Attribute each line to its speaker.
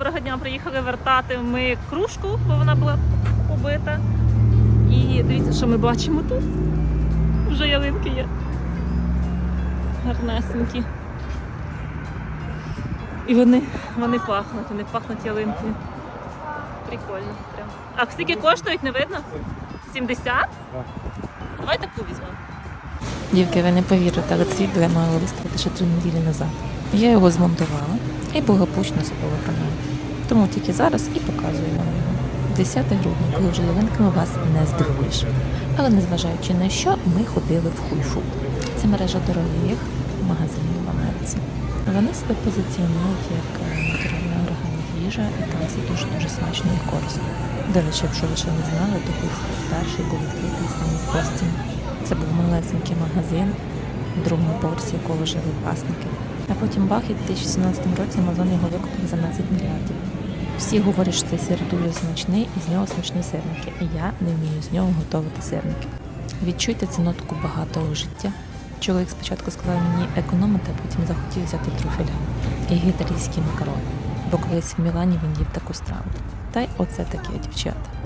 Speaker 1: доброго дня. Приїхали вертати ми кружку, бо вона була побита. І дивіться, що ми бачимо тут. Вже ялинки є. Гарнесенькі. І вони, вони пахнуть, вони пахнуть ялинкою. Прикольно. Прям. А скільки коштують, не видно? 70? Давай таку візьмемо.
Speaker 2: Дівки, ви не повірите, але цей я мала виставити ще три неділі назад. Я його змонтувала і благополучно забула про нього. Тому тільки зараз і показую вам його. 10 грудня, коли вже ялинками вас не здивуєш. Але незважаючи на що, ми ходили в хуйфу. Це мережа дорогих магазинів в Америці. Вони себе позиціонують як е, натуральна органів їжа і там все дуже дуже смачно і корисно. До речі, якщо ви ще не знали, то хуйфу перший був відкритий саме в Бостоні. Це був малесенький магазин, в другому поверсі якого жили власники. А потім бах, і в 2017 році Амазон його викупив за 12 мільярдів. Всі говорять, що цей сир дуже смачний і з нього смачні сирники. І я не вмію з нього готувати сирники. Відчуйте цю нотку багатого життя. Чоловік спочатку сказав мені економити, а потім захотів взяти трюфеля і гітарійські макарони. Бо колись в Мілані він їв таку страву. Та й оце таке, дівчата.